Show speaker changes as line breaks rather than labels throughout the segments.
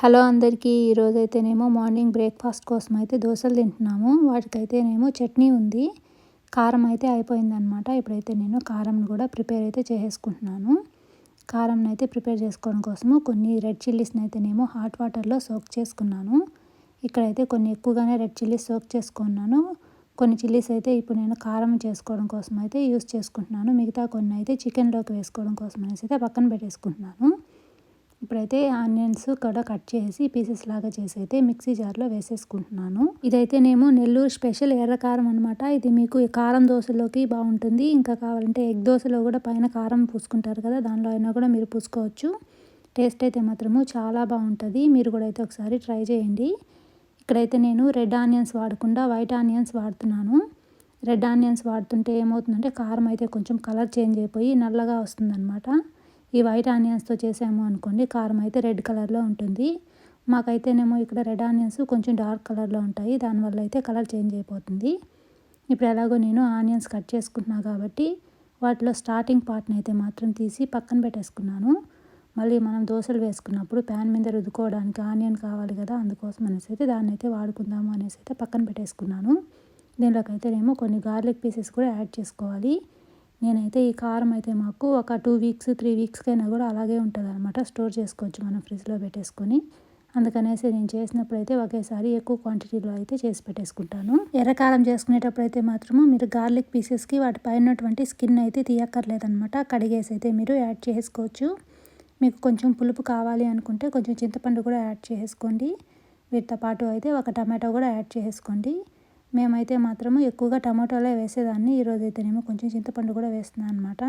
Hello అందరికీ ఈరోజైతేనేమో morning breakfast కోసం అయితే దోశలు తింటున్నాము. వాటికైతేనేమో చట్నీ ఉంది. కారం అయితే అయిపోయిందనమాట ఇప్పుడైతే నేను కారం కూడా ప్రిపేర్ అయితే చేసేసుకుంటున్నాను. కారం అయితే ప్రిపేర్ చేసుకోవడం కోసము కొన్ని రెడ్ చిల్లీస్ని అయితేనేమో హాట్ వాటర్లో సోక్ చేసుకున్నాను. ఇక్కడైతే కొన్ని ఎక్కువగానే రెడ్ చిల్లీస్ సోక్ చేసుకున్నాను. కొన్ని చిల్లీస్ అయితే ఇప్పుడు నేను కారం చేసుకోవడం కోసం అయితే యూస్ చేసుకుంటున్నాను. మిగతా కొన్ని అయితే చికెన్లోకి వేసుకోవడం కోసం అనేసి అయితే పక్కన పెట్టేసుకుంటున్నాను. ఇప్పుడైతే ఆనియన్స్ కూడా కట్ చేసి పీసెస్ లాగా చేసి అయితే మిక్సీ జార్లో వేసేసుకుంటున్నాను. ఇదైతేనేమో నెల్లూరు స్పెషల్ ఎర్ర కారం అనమాట ఇది మీకు కారం దోశలోకి బాగుంటుంది. ఇంకా కావాలంటే ఎగ్ దోశలో కూడా పైన కారం పూసుకుంటారు కదా దానిలో అయినా కూడా మీరు పూసుకోవచ్చు. టేస్ట్ అయితే మాత్రము చాలా బాగుంటుంది. మీరు కూడా అయితే ఒకసారి ట్రై చేయండి. ఇక్కడైతే నేను రెడ్ ఆనియన్స్ వాడకుండా వైట్ ఆనియన్స్ వాడుతున్నాను. రెడ్ ఆనియన్స్ వాడుతుంటే ఏమవుతుందంటే కారం అయితే కొంచెం కలర్ చేంజ్ అయిపోయి నల్లగా వస్తుందన్నమాట. ఈ వైట్ ఆనియన్స్తో చేసాము అనుకోండి కారం అయితే రెడ్ కలర్లో ఉంటుంది. మాకైతేనేమో ఇక్కడ రెడ్ ఆనియన్స్ కొంచెం డార్క్ కలర్లో ఉంటాయి దానివల్ల అయితే కలర్ చేంజ్ అయిపోతుంది. ఇప్పుడు ఎలాగో నేను ఆనియన్స్ కట్ చేసుకుంటున్నా కాబట్టి వాటిలో స్టార్టింగ్ పార్ట్ని అయితే మాత్రం తీసి పక్కన పెట్టేసుకున్నాను. మళ్ళీ మనం దోశలు వేసుకున్నప్పుడు ప్యాన్ మీద రుద్దుకోవడానికి ఆనియన్ కావాలి కదా అందుకోసం అనేసి అయితే దాన్ని అయితే వాడుకుందాము అనేసి అయితే పక్కన పెట్టేసుకున్నాను. దీనిలోకి అయితేనేమో కొన్ని గార్లిక్ పీసెస్ కూడా యాడ్ చేసుకోవాలి. నేనైతే ఈ కారం అయితే మాకు ఒక టూ వీక్స్ త్రీ వీక్స్కైనా కూడా అలాగే ఉంటుంది అనమాట స్టోర్ చేసుకోవచ్చు మనం ఫ్రిడ్జ్లో పెట్టేసుకొని. అందుకనేసి నేను చేసినప్పుడు అయితే ఒకేసారి ఎక్కువ క్వాంటిటీలో అయితే చేసి పెట్టేసుకుంటాను. ఎర్రకారం చేసుకునేటప్పుడు అయితే మాత్రము మీరు గార్లిక్ పీసెస్కి వాటి పైనటువంటి స్కిన్ అయితే తీయక్కర్లేదనమాట కడిగేసి అయితే మీరు యాడ్ చేసుకోవచ్చు. మీకు కొంచెం పులుపు కావాలి అనుకుంటే కొంచెం చింతపండు కూడా యాడ్ చేసుకోండి. వీటితో పాటు అయితే ఒక టమాటో కూడా యాడ్ చేసుకోండి. మేమైతే మాత్రము ఎక్కువగా టమాటోలే వేసేదాన్ని. ఈరోజు అయితేనేమో కొంచెం చింతపండు కూడా వేస్తున్నాను అనమాట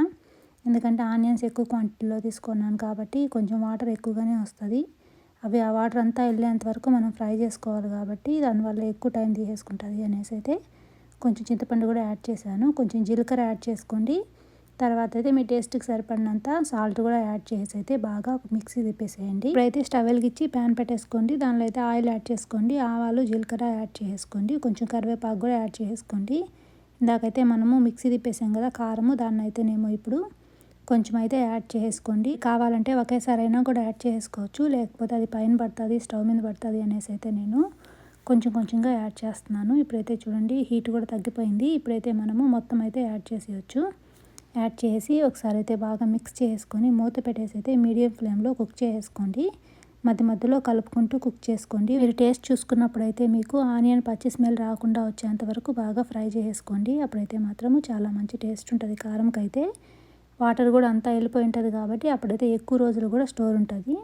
ఎందుకంటే ఆనియన్స్ ఎక్కువ క్వాంటిటీలో తీసుకున్నాను కాబట్టి కొంచెం వాటర్ ఎక్కువగానే వస్తుంది. అవి ఆ వాటర్ అంతా వెళ్ళేంత వరకు మనం ఫ్రై చేసుకోవాలి కాబట్టి దానివల్ల ఎక్కువ టైం తీసేసుకుంటుంది అనేసి అయితే కొంచెం చింతపండు కూడా యాడ్ చేశాను. కొంచెం జీలకర్ర యాడ్ చేసుకోండి. తర్వాత అయితే మీ టేస్ట్కి సరిపడినంత సాల్ట్ కూడా యాడ్ చేసి అయితే బాగా మిక్సీ తిప్పేసేయండి. ఇప్పుడైతే స్టవ్ వెలిగించి ప్యాన్ పెట్టేసుకోండి. దానిలో అయితే ఆయిల్ యాడ్ చేసుకోండి. ఆవాలు జీలకర్ర యాడ్ చేసుకోండి కొంచెం కరివేపాకు కూడా యాడ్ చేసుకోండి ఇందాకైతే మనము మిక్సీ తిప్పేసాం కదా కారము దాన్ని అయితేనేమో ఇప్పుడు కొంచెం అయితే యాడ్ చేసుకోండి కావాలంటే ఒకేసారి అయినా కూడా యాడ్ చేసుకోవచ్చు లేకపోతే అది పైన పడుతుంది స్టవ్ మీద పడుతుంది అనేసి అయితే నేను కొంచెం కొంచెంగా యాడ్ చేస్తున్నాను. ఇప్పుడైతే చూడండి హీట్ కూడా తగ్గిపోయింది. ఇప్పుడైతే మనము మొత్తం అయితే యాడ్ చేసేయచ్చు. యాడ్ చేసి ఒకసారి అయితే బాగా మిక్స్ చేసుకొని మూత పెట్టేసి అయితే మీడియం ఫ్లేమ్లో కుక్ చేసుకోండి. మధ్య మధ్యలో కలుపుకుంటూ కుక్ చేసుకోండి. మీరు టేస్ట్ చూసుకున్నప్పుడు అయితే మీకు ఆనియన్ పచ్చి స్మెల్ రాకుండా వచ్చేంత వరకు బాగా ఫ్రై చేసుకోండి. అప్పుడైతే మాత్రము చాలా మంచి టేస్ట్ ఉంటుంది. కారంకైతే వాటర్ కూడా అంతా వెళ్ళిపోయి ఉంటుంది కాబట్టి అప్పుడైతే ఎక్కువ రోజులు కూడా స్టోర్ ఉంటుంది.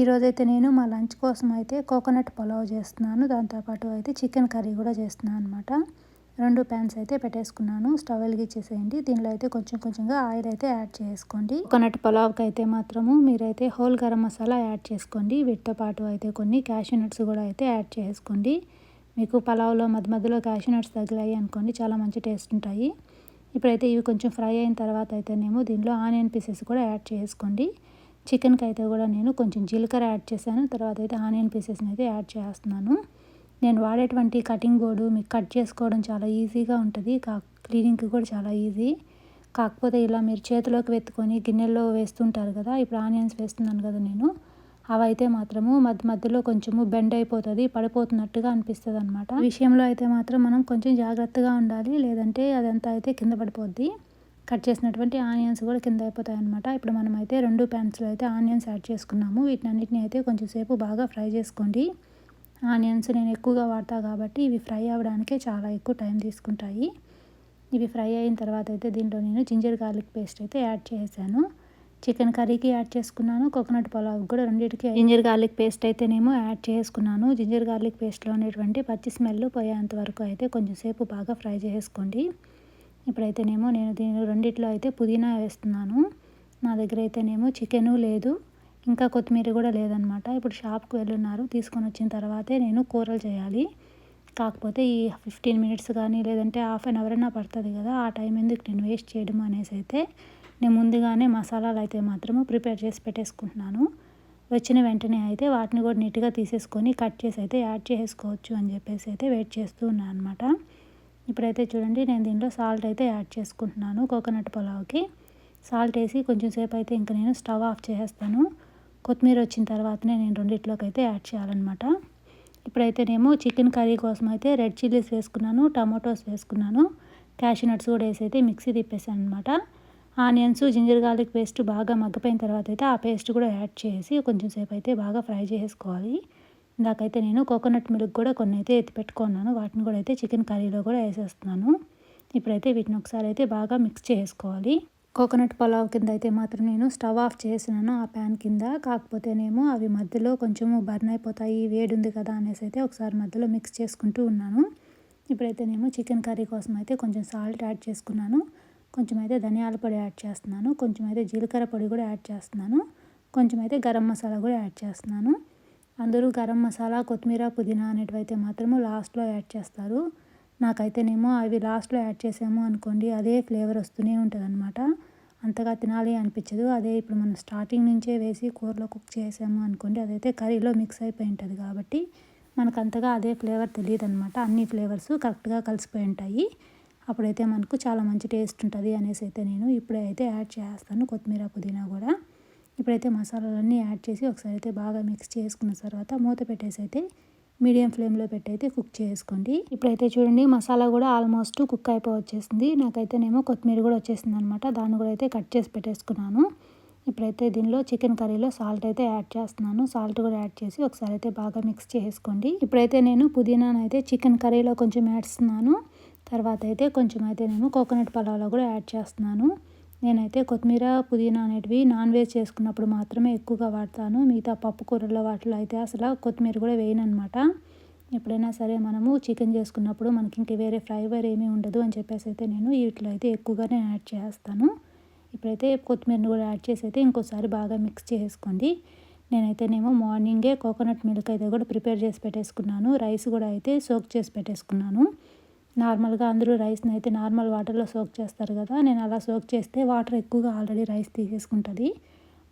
ఈరోజైతే నేను మా లంచ్ కోసం అయితే కోకోనట్ పులావ్ చేస్తున్నాను. దాంతోపాటు అయితే చికెన్ కర్రీ కూడా చేస్తున్నాను అనమాట రెండు ప్యాన్స్ అయితే పెట్టేసుకున్నాను. స్టవ్ వెలిగించేసేయండి. దీనిలో అయితే కొంచెం కొంచెంగా ఆయిల్ అయితే యాడ్ చేసుకోండి. కొనట్ పలావ్కి అయితే మాత్రము మీరైతే హోల్ గరం మసాలా యాడ్ చేసుకోండి. వీటితో పాటు అయితే కొన్ని క్యాషూ నట్స్ కూడా అయితే యాడ్ చేసుకోండి. మీకు పలావ్లో మధ్య మధ్యలో క్యాషూ నట్స్ తగిలాయి అనుకోండి. చాలా మంచి టేస్ట్ ఉంటాయి. ఇప్పుడైతే ఇవి కొంచెం ఫ్రై అయిన తర్వాత అయితేనేమో దీనిలో ఆనియన్ పీసెస్ కూడా యాడ్ చేసుకోండి. చికెన్కి అయితే కూడా నేను కొంచెం జీలకర్ర యాడ్ చేశాను. తర్వాత అయితే ఆనియన్ పీసెస్ని అయితే యాడ్ చేస్తున్నాను. నేను వాడేటువంటి కటింగ్ బోర్డు మీకు కట్ చేసుకోవడం చాలా ఈజీగా ఉంటుంది. కా క్లీనింగ్కి కూడా చాలా ఈజీ కాకపోతే ఇలా మీరు చేతిలోకి వెత్తుకొని గిన్నెల్లో వేస్తుంటారు కదా ఇప్పుడు ఆనియన్స్ వేస్తున్నాను కదా నేను అవైతే మాత్రము మధ్య మధ్యలో కొంచెము బెండ్ అయిపోతుంది పడిపోతున్నట్టుగా అనిపిస్తుంది అనమాట విషయంలో అయితే మాత్రం మనం కొంచెం జాగ్రత్తగా ఉండాలి లేదంటే అదంతా అయితే కింద పడిపోద్ది. కట్ చేసినటువంటి ఆనియన్స్ కూడా కింద అయిపోతాయి అనమాట ఇప్పుడు మనం అయితే రెండు ప్యాన్స్లో అయితే ఆనియన్స్ యాడ్ చేసుకున్నాము. వీటిని అన్నిటిని అయితే కొంచెం సేపు బాగా ఫ్రై చేసుకోండి. ఆనియన్స్ నేను ఎక్కువగా వాడతా కాబట్టి ఇవి ఫ్రై అవ్వడానికే చాలా ఎక్కువ టైం తీసుకుంటాయి. ఇవి ఫ్రై అయిన తర్వాత అయితే దీంట్లో నేను జింజర్ గార్లిక్ పేస్ట్ అయితే యాడ్ చేశాను చికెన్ కర్రీకి యాడ్ చేసుకున్నాను కోకోనట్ పులావ్ కూడా రెండింటికి జింజర్ గార్లిక్ పేస్ట్ అయితేనేమో యాడ్ చేసుకున్నాను. జింజర్ గార్లిక్ పేస్ట్లో ఉండేటువంటి పచ్చి స్మెల్ పోయేంత వరకు అయితే కొంచెం సేపు బాగా ఫ్రై చేసుకోండి. ఇప్పుడైతేనేమో నేను దీని రెండిట్లో అయితే పుదీనా వేస్తున్నాను. నా దగ్గర అయితేనేమో చికెను లేదు. ఇంకా కొత్తిమీర కూడా లేదనమాట. ఇప్పుడు షాప్కి వెళ్ళున్నారు. తీసుకొని వచ్చిన తర్వాతే నేను కూరలు చేయాలి. కాకపోతే ఈ ఫిఫ్టీన్ మినిట్స్ కానీ లేదంటే హాఫ్ అన్ అవర్ అయినా పడుతుంది కదా ఆ టైం ఎందుకు నేను వేస్ట్ చేయడం అనేసి అయితే నేను ముందుగానే మసాలాలు అయితే మాత్రము ప్రిపేర్ చేసి పెట్టేసుకుంటున్నాను. వచ్చిన వెంటనే అయితే వాటిని కూడా నీట్గా తీసేసుకొని కట్ చేసి అయితే యాడ్ చేసుకోవచ్చు అని చెప్పేసి అయితే వెయిట్ చేస్తూ ఉన్నాను అనమాట. ఇప్పుడైతే చూడండి నేను దీంట్లో సాల్ట్ అయితే యాడ్ చేసుకుంటున్నాను. కోకోనట్ పులావ్కి సాల్ట్ వేసి కొంచెం సేపు అయితే ఇంకా నేను స్టవ్ ఆఫ్ చేసేస్తాను. కొత్తిమీర వచ్చిన తర్వాతనే నేను రెండిట్లోకి అయితే యాడ్ చేయాలన్నమాట. ఇప్పుడైతేనేమో చికెన్ కర్రీ కోసం అయితే రెడ్ చిల్లీస్ వేసుకున్నాను టమాటోస్ వేసుకున్నాను క్యాషూ నట్స్ కూడా వేసి అయితే మిక్సీ తిప్పేసాను అనమాట ఆనియన్స్ జింజర్ గార్లిక్ పేస్ట్ బాగా మగ్గిపోయిన తర్వాత అయితే ఆ పేస్ట్ కూడా యాడ్ చేసి కొంచెం సేపు అయితే బాగా ఫ్రై చేసుకోవాలి. ఇందాకైతే నేను కోకోనట్ మిల్క్ కూడా కొన్ని అయితే ఎత్తి పెట్టుకున్నాను వాటిని కూడా అయితే చికెన్ కర్రీలో కూడా వేసేస్తున్నాను. ఇప్పుడైతే వీటిని ఒకసారి అయితే బాగా మిక్స్ చేసుకోవాలి. కోకోనట్ పలావ్ కింద అయితే మాత్రం నేను స్టవ్ ఆఫ్ చేసినాను ఆ ప్యాన్ కింద. కాకపోతేనేమో అవి మధ్యలో కొంచెము బర్న్ అయిపోతాయి వేడి ఉంది కదా అనేసి అయితే ఒకసారి మధ్యలో మిక్స్ చేసుకుంటూ ఉన్నాను. ఇప్పుడైతేనేమో చికెన్ కర్రీ కోసం అయితే కొంచెం సాల్ట్ యాడ్ చేసుకున్నాను. కొంచెం అయితే ధనియాల పొడి యాడ్ చేస్తున్నాను. కొంచెం అయితే జీలకర్ర పొడి కూడా యాడ్ చేస్తున్నాను. కొంచెం అయితే గరం మసాలా కూడా యాడ్ చేస్తున్నాను. అందరూ గరం మసాలా కొత్తిమీర పుదీనా అనేటివైతే మాత్రము లాస్ట్లో యాడ్ చేస్తారు. నాకైతేనేమో అవి లాస్ట్లో యాడ్ చేసాము అనుకోండి అదే ఫ్లేవర్ వస్తూనే ఉంటుంది అనమాట అంతగా తినాలి అనిపించదు. అదే ఇప్పుడు మనం స్టార్టింగ్ నుంచే వేసి కూరలో కుక్ చేసాము అనుకోండి అదైతే కర్రీలో మిక్స్ అయిపోయి ఉంటుంది కాబట్టి మనకు అంతగా అదే ఫ్లేవర్ తెలియదు అనమాట అన్ని ఫ్లేవర్స్ కరెక్ట్గా కలిసిపోయి ఉంటాయి. అప్పుడైతే మనకు చాలా మంచి టేస్ట్ ఉంటుంది అనేసి అయితే నేను ఇప్పుడే అయితే యాడ్ చేస్తాను కొత్తిమీర పుదీనా కూడా. ఇప్పుడైతే మసాలాలన్నీ యాడ్ చేసి ఒకసారి అయితే బాగా మిక్స్ చేసుకున్న తర్వాత మూత పెట్టేసి అయితే మీడియం ఫ్లేమ్లో పెట్టి అయితే కుక్ చేసుకోండి. ఇప్పుడైతే చూడండి మసాలా కూడా ఆల్మోస్ట్ కుక్ అయిపో వచ్చేసింది నాకైతేనేమో కొత్తిమీర కూడా వచ్చేసింది అనమాట దాన్ని కూడా అయితే కట్ చేసి పెట్టేసుకున్నాను. ఇప్పుడైతే దీనిలో చికెన్ కర్రీలో సాల్ట్ అయితే యాడ్ చేస్తున్నాను. సాల్ట్ కూడా యాడ్ చేసి ఒకసారి అయితే బాగా మిక్స్ చేసుకోండి. ఇప్పుడైతే నేను పుదీనాను అయితే చికెన్ కర్రీలో కొంచెం వేస్తున్నాను తర్వాత అయితే కొంచెం అయితే నేను కోకోనట్ పలావ్లో కూడా యాడ్ చేస్తున్నాను. నేనైతే కొత్తిమీర పుదీనా అనేటివి నాన్ వెజ్ చేసుకున్నప్పుడు మాత్రమే ఎక్కువగా వాడతాను. మిగతా పప్పు కూరల్లో వాటిలో అయితే అసలు కొత్తిమీర కూడా వేయను అనమాట ఎప్పుడైనా సరే మనము చికెన్ చేసుకున్నప్పుడు మనకి ఇంక వేరే ఫ్రైవర్ ఏమీ ఉండదు అని చెప్పేసి అయితే నేను వీటిలో అయితే ఎక్కువగానే యాడ్ చేస్తాను. ఇప్పుడైతే కొత్తిమీరని కూడా యాడ్ చేసి అయితే ఇంకోసారి బాగా మిక్స్ చేసుకోండి. నేనైతేనేమో మార్నింగే కోకోనట్ మిల్క్ అయితే కూడా ప్రిపేర్ చేసి పెట్టేసుకున్నాను. రైస్ కూడా అయితే సోక్ చేసి పెట్టేసుకున్నాను. నార్మల్గా అందరూ రైస్ని అయితే నార్మల్ వాటర్లో సోక్ చేస్తారు కదా నేను అలా సోక్ చేస్తే వాటర్ ఎక్కువగా ఆల్రెడీ రైస్ తీసేసుకుంటుంది.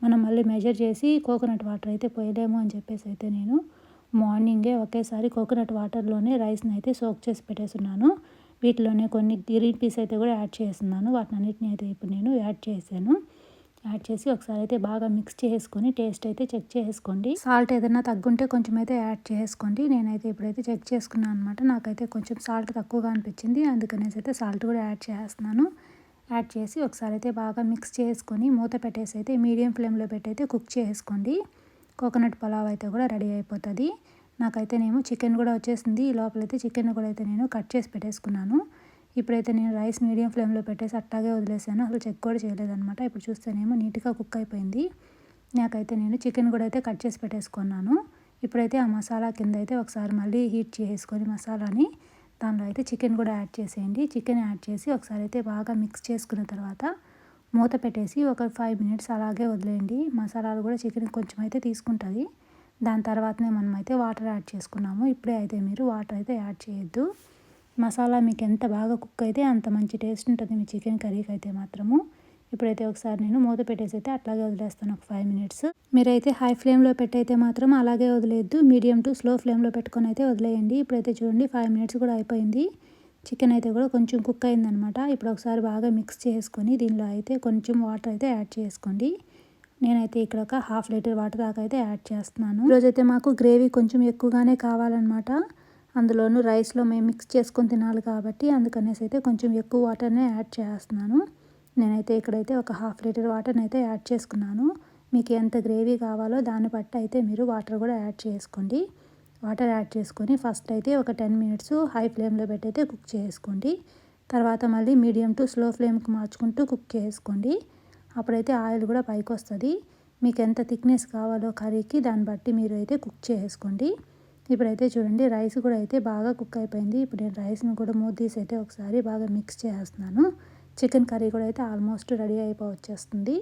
మనం మళ్ళీ మెజర్ చేసి కోకోనట్ వాటర్ అయితే పోయలేము అని చెప్పేసి అయితే నేను మార్నింగే ఒకేసారి కోకోనట్ వాటర్లోనే రైస్ని అయితే సోక్ చేసి పెట్టేస్తున్నాను. వీటిలోనే కొన్ని గ్రీన్ పీస్ అయితే కూడా యాడ్ చేస్తున్నాను. వాటిని అన్నిటిని అయితే ఇప్పుడు నేను యాడ్ చేశాను. యాడ్ చేసి ఒకసారి అయితే బాగా మిక్స్ చేసుకొని టేస్ట్ అయితే చెక్ చేసుకోండి. సాల్ట్ ఏదైనా తగ్గుంటే కొంచెం అయితే యాడ్ చేసుకోండి. నేనైతే ఇప్పుడైతే చెక్ చేసుకున్నాను అనమాట నాకైతే కొంచెం సాల్ట్ తక్కువగా అనిపించింది. అందుకనేసి అయితే సాల్ట్ కూడా యాడ్ చేస్తున్నాను. యాడ్ చేసి ఒకసారి అయితే బాగా మిక్స్ చేసుకొని మూత పెట్టేసి అయితే మీడియం ఫ్లేమ్లో పెట్టి అయితే కుక్ చేసుకోండి. కోకోనట్ పలావ్ అయితే కూడా రెడీ అయిపోతుంది. నాకైతే నేను చికెన్ కూడా వచ్చేసింది. ఈ లోపలైతే చికెన్ కూడా అయితే నేను కట్ చేసి పెట్టేసుకున్నాను. ఇప్పుడైతే నేను రైస్ మీడియం ఫ్లేమ్లో పెట్టేసి అట్టాగే వదిలేసాను. అసలు చెక్ కూడా చేయలేదనమాట ఇప్పుడు చూస్తేనేమో నీట్గా కుక్ అయిపోయింది. నాకైతే నేను చికెన్ కూడా అయితే కట్ చేసి పెట్టేసుకున్నాను. ఇప్పుడైతే ఆ మసాలా కింద అయితే ఒకసారి మళ్ళీ హీట్ చేసుకొని మసాలాని దానిలో అయితే చికెన్ కూడా యాడ్ చేసేయండి. చికెన్ యాడ్ చేసి ఒకసారి అయితే బాగా మిక్స్ చేసుకున్న తర్వాత మూత పెట్టేసి ఒక ఫైవ్ మినిట్స్ అలాగే వదిలేయండి. మసాలాలు కూడా చికెన్ కొంచెం అయితే తీసుకుంటుంది దాని తర్వాతనే మనం అయితే వాటర్ యాడ్ చేసుకున్నాము. ఇప్పుడే అయితే మీరు వాటర్ అయితే యాడ్ చేయొద్దు. మసాలా మీకు ఎంత బాగా కుక్ అయితే అంత మంచి టేస్ట్ ఉంటుంది మీ చికెన్ కర్రీకి అయితే మాత్రము. ఇప్పుడైతే ఒకసారి నేను మూత పెట్టేసి అయితే అట్లాగే వదిలేస్తాను ఒక ఫైవ్ మినిట్స్ మీరైతే హై ఫ్లేమ్లో పెట్టయితే మాత్రం అలాగే వదిలేద్దు. మీడియం టు స్లో ఫ్లేమ్లో పెట్టుకొని అయితే వదిలేయండి. ఇప్పుడైతే చూడండి ఫైవ్ మినిట్స్ కూడా అయిపోయింది. చికెన్ అయితే కూడా కొంచెం కుక్ అయిందనమాట ఇప్పుడు ఒకసారి బాగా మిక్స్ చేసుకొని దీనిలో అయితే కొంచెం వాటర్ అయితే యాడ్ చేసుకోండి. నేనైతే ఇక్కడ ఒక హాఫ్ లీటర్ వాటర్ దాకా అయితే యాడ్ చేస్తున్నాను. ఈరోజైతే మాకు గ్రేవీ కొంచెం ఎక్కువగానే కావాలన్నమాట. అందులోనూ రైస్లో మేము మిక్స్ చేసుకొని తినాలి కాబట్టి అందుకనేసి అయితే కొంచెం ఎక్కువ వాటర్నే యాడ్ చేస్తున్నాను. నేనైతే ఇక్కడైతే ఒక హాఫ్ లీటర్ వాటర్ని అయితే యాడ్ చేసుకున్నాను. మీకు ఎంత గ్రేవీ కావాలో దాన్ని బట్టి అయితే మీరు వాటర్ కూడా యాడ్ చేసుకోండి. వాటర్ యాడ్ చేసుకొని ఫస్ట్ అయితే ఒక టెన్ మినిట్స్ హై ఫ్లేమ్లో పెట్టి అయితే కుక్ చేసుకోండి. తర్వాత మళ్ళీ మీడియం టు స్లో ఫ్లేమ్కి మార్చుకుంటూ కుక్ చేసుకోండి. అప్పుడైతే ఆయిల్ కూడా పైకి వస్తుంది మీకు ఎంత థిక్నెస్ కావాలో కర్రీకి దాన్ని బట్టి మీరు అయితే కుక్ చేసుకోండి. ఇప్పుడైతే చూడండి రైస్ కూడా అయితే బాగా కుక్ అయిపోయింది. ఇప్పుడు నేను రైస్ని కూడా మూత తీసి అయితే ఒకసారి బాగా మిక్స్ చేస్తున్నాను చికెన్ కర్రీ కూడా అయితే ఆల్మోస్ట్ రెడీ అయిపో వచ్చేస్తుంది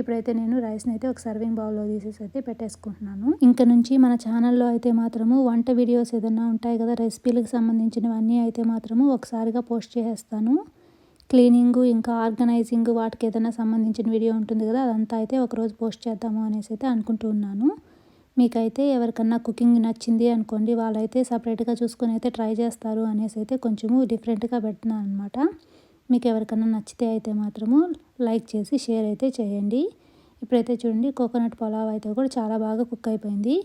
ఇప్పుడైతే నేను రైస్ని అయితే ఒక సర్వింగ్ బౌల్లో తీసేసి అయితే పెట్టేసుకుంటున్నాను. ఇంకా నుంచి మన ఛానల్లో అయితే మాత్రము వంట వీడియోస్ ఏదైనా ఉంటాయి కదా రెసిపీలకు సంబంధించినవన్నీ అయితే మాత్రము ఒకసారిగా పోస్ట్ చేసేస్తాను. క్లీనింగ్ ఇంకా ఆర్గనైజింగ్ వాటికి ఏదైనా సంబంధించిన వీడియో ఉంటుంది కదా అదంతా అయితే ఒకరోజు పోస్ట్ చేద్దాము అనేసి అయితే అనుకుంటూ ఉన్నాను. మీకైతే ఎవరికన్నా కుకింగ్ నచ్చింది అనుకోండి వాళ్ళైతే సపరేట్గా చూసుకొని అయితే ట్రై చేస్తారు అనేసి అయితే కొంచెము డిఫరెంట్గా పెడుతున్నాను అనమాట మీకు ఎవరికన్నా నచ్చితే అయితే మాత్రము లైక్ చేసి షేర్ అయితే చేయండి. ఇప్పుడైతే చూడండి కోకోనట్ పులావ్ అయితే కూడా చాలా బాగా కుక్ అయిపోయింది.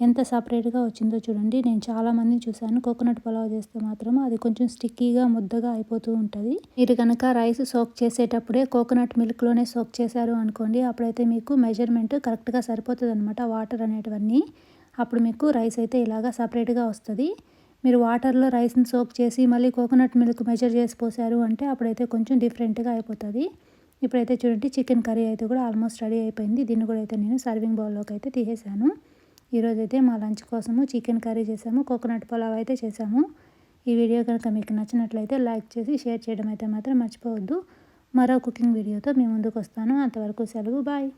ఎంత సపరేట్గా వచ్చిందో చూడండి. నేను చాలామందిని చూశాను. కోకోనట్ పులావ్ చేస్తే మాత్రం అది కొంచెం స్టిక్కీగా ముద్దగా అయిపోతూ ఉంటుంది. మీరు కనుక రైస్ సోక్ చేసేటప్పుడే కోకోనట్ మిల్క్లోనే సోక్ చేశారు అనుకోండి అప్పుడైతే మీకు మెజర్మెంట్ కరెక్ట్గా సరిపోతుంది అనమాట వాటర్ అనేటివన్నీ. అప్పుడు మీకు రైస్ అయితే ఇలాగా సపరేట్గా వస్తుంది. మీరు వాటర్లో రైస్ని సోక్ చేసి మళ్ళీ కోకోనట్ మిల్క్ మెజర్ చేసి పోసారు అంటే అప్పుడైతే కొంచెం డిఫరెంట్గా అయిపోతుంది. ఇప్పుడైతే చూడండి చికెన్ కర్రీ అయితే కూడా ఆల్మోస్ట్ రెడీ అయిపోయింది. దీన్ని కూడా అయితే నేను సర్వింగ్ బౌల్లోకి అయితే తీసేసాను. ఈరోజు అయితే మా లంచ్ కోసము చికెన్ కర్రీ చేసాము కోకోనట్ పులావ్ అయితే చేసాము. ఈ వీడియో కనుక మీకు నచ్చినట్లయితే లైక్ చేసి షేర్ చేయడం అయితే మాత్రం మర్చిపోవద్దు. మరో కుకింగ్ వీడియోతో మీ ముందుకు వస్తాను అంతవరకు సెలవు బాయ్.